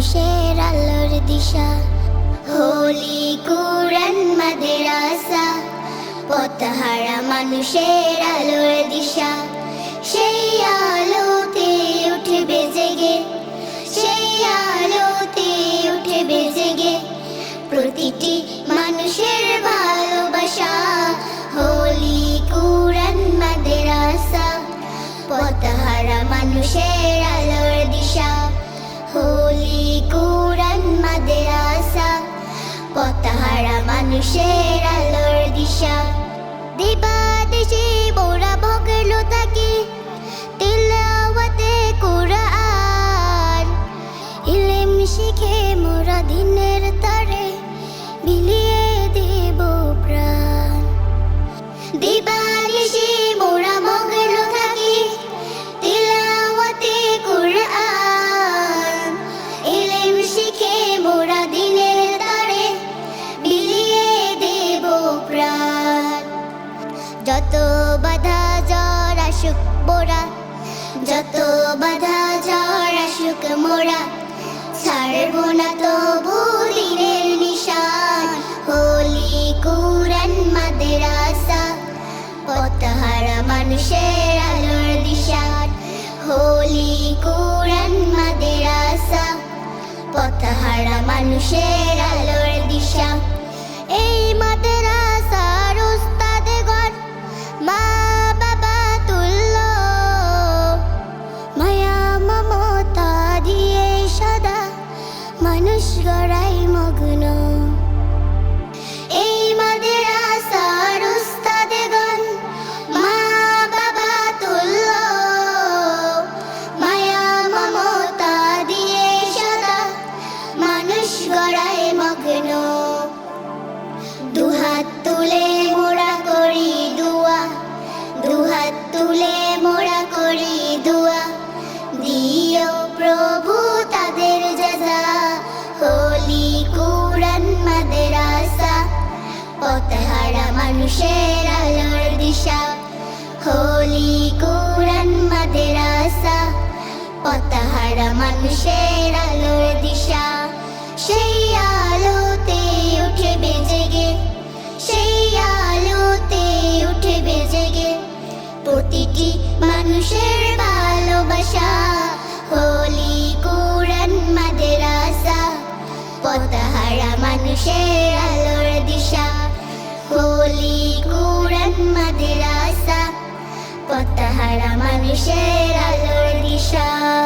মানুষের আলোর দিশা। হোলি কুরআন মাদ্রাসা পথহারা মানুষের আলোর দিশা। সেই আলোতে উঠবে জেগে, সেই আলোতে উঠবে জেগে প্রতিটি মানুষের ভালোবাসা। হোলি কুরআন মাদ্রাসা পথহারা মানুষের হোলি কুরআন মাদ্রাসা পথহারা মানুষের আলোর দিশা। দিবা দেশে মোরা যত বাধা জ্বর আসুক মোরা যত বাধা জ্বর আসুক মোরা, ছাড়ব না তবু দিনের নিশান। হোলি কুরআন মাদ্রাসা, পথহারা মানুষের আলোর দিশান হোলি কুরআন মাদ্রাসা, পথহারা মানুষের মানুষ গড়াই পথহারা মানুষের আলোর দিশা। হোলি কুরআন মাদ্রাসা, পথহারা মানুষের আলোর দিশা। সেই আলোতে উঠবে জেগে, সেই আলোতে উঠবে জেগে প্রতিটি মানুষের ভালোবাসা। হোলি কুরআন মাদ্রাসা, পথহারা মানুষের আলোর দিশা। হোলি কুরআন মাদ্রাসা পতাহারা মানুষের আলোর দিশা।